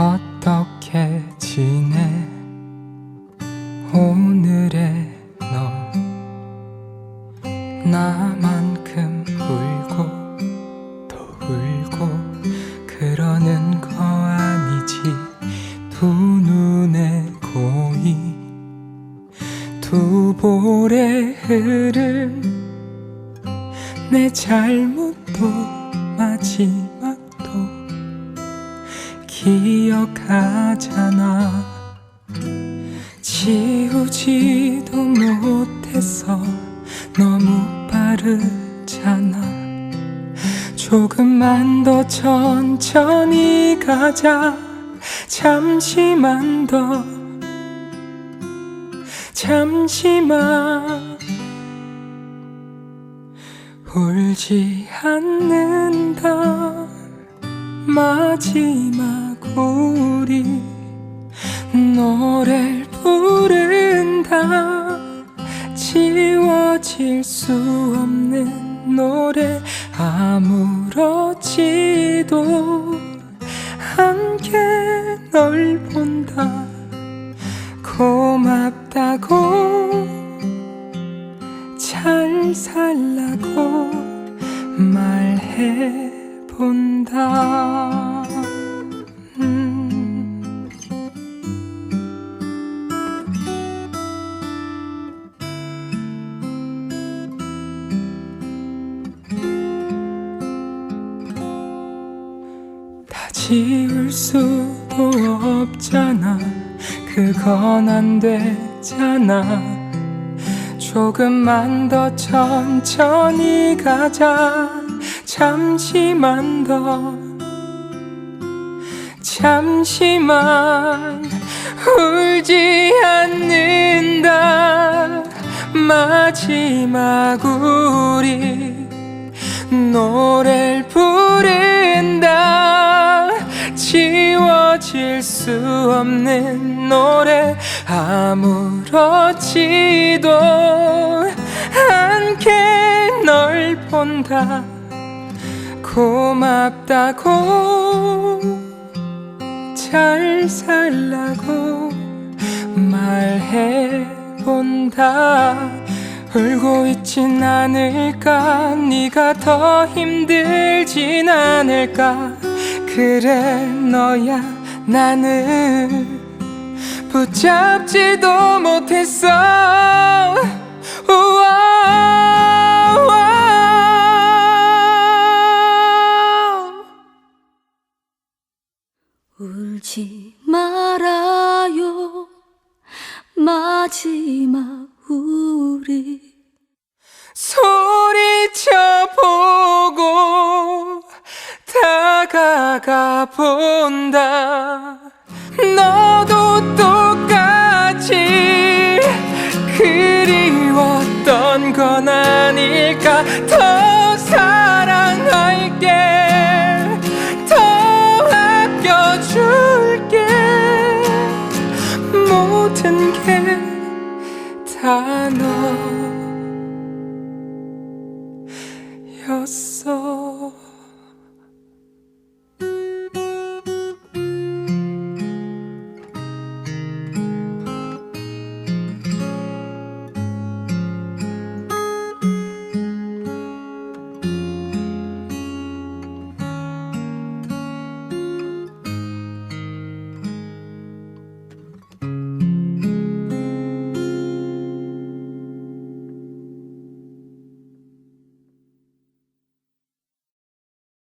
어떻게 지내? 오늘의 너. 나만큼 울고 또 울고 그러는 거 아니지? 두 눈에 고이 두 볼에 흐른 내 잘못 하잖아. 지우지도 못했어 너무 빠르잖아. 조금만 더 천천히 가자. 잠시만 더. 잠시만. 울지 않는다. 마지막 우리 노래를 부른다. 지워질 수 없는 노래 아무렇지도 않게 널 본다. 고맙다고 잘 살라고 말해본다 지울 수도 없잖아. 그건 안 되잖아. 조금만 더 천천히 가자. 잠시만 더. 잠시만. 울지 않는다. 마지막 우리 노래를 부른 지워질 수 없는 노래 아무렇지도 않게 널 본다. 고맙다고 잘 살라고 말해본다. 울고 있진 않을까? 네가 더 힘들진 않을까 그래 너야 나는 붙잡지도 못했어. 우와 울지 말아요. 마지막 우리. 소리쳐 보고 다가가 본다. 너도 똑같이 그리웠던 건 아닐까. 더 사랑할게. 더 아껴줄게. 모든 게 다 너였어.